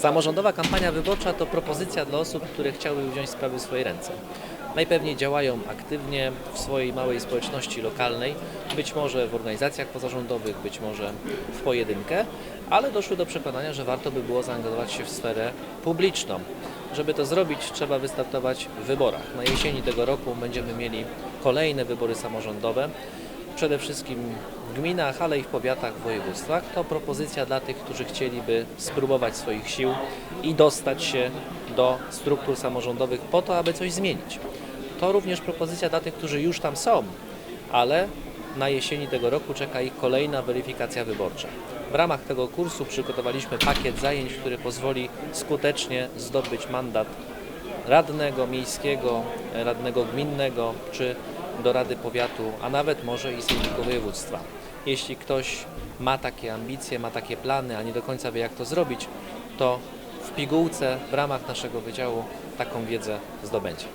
Samorządowa kampania wyborcza to propozycja dla osób, które chciały wziąć sprawy w swoje ręce. Najpewniej działają aktywnie w swojej małej społeczności lokalnej, być może w organizacjach pozarządowych, być może w pojedynkę, ale doszły do przekonania, że warto by było zaangażować się w sferę publiczną. Żeby to zrobić, trzeba wystartować w wyborach. Na jesieni tego roku będziemy mieli kolejne wybory samorządowe przede wszystkim gminach, ale i w powiatach, w województwach. To propozycja dla tych, którzy chcieliby spróbować swoich sił i dostać się do struktur samorządowych po to, aby coś zmienić. To również propozycja dla tych, którzy już tam są, ale na jesieni tego roku czeka ich kolejna weryfikacja wyborcza. W ramach tego kursu przygotowaliśmy pakiet zajęć, który pozwoli skutecznie zdobyć mandat radnego miejskiego, radnego gminnego czy do Rady Powiatu, a nawet może i Sejmiku Województwa. Jeśli ktoś ma takie ambicje, ma takie plany, a nie do końca wie jak to zrobić, to w pigułce w ramach naszego wydziału taką wiedzę zdobędzie.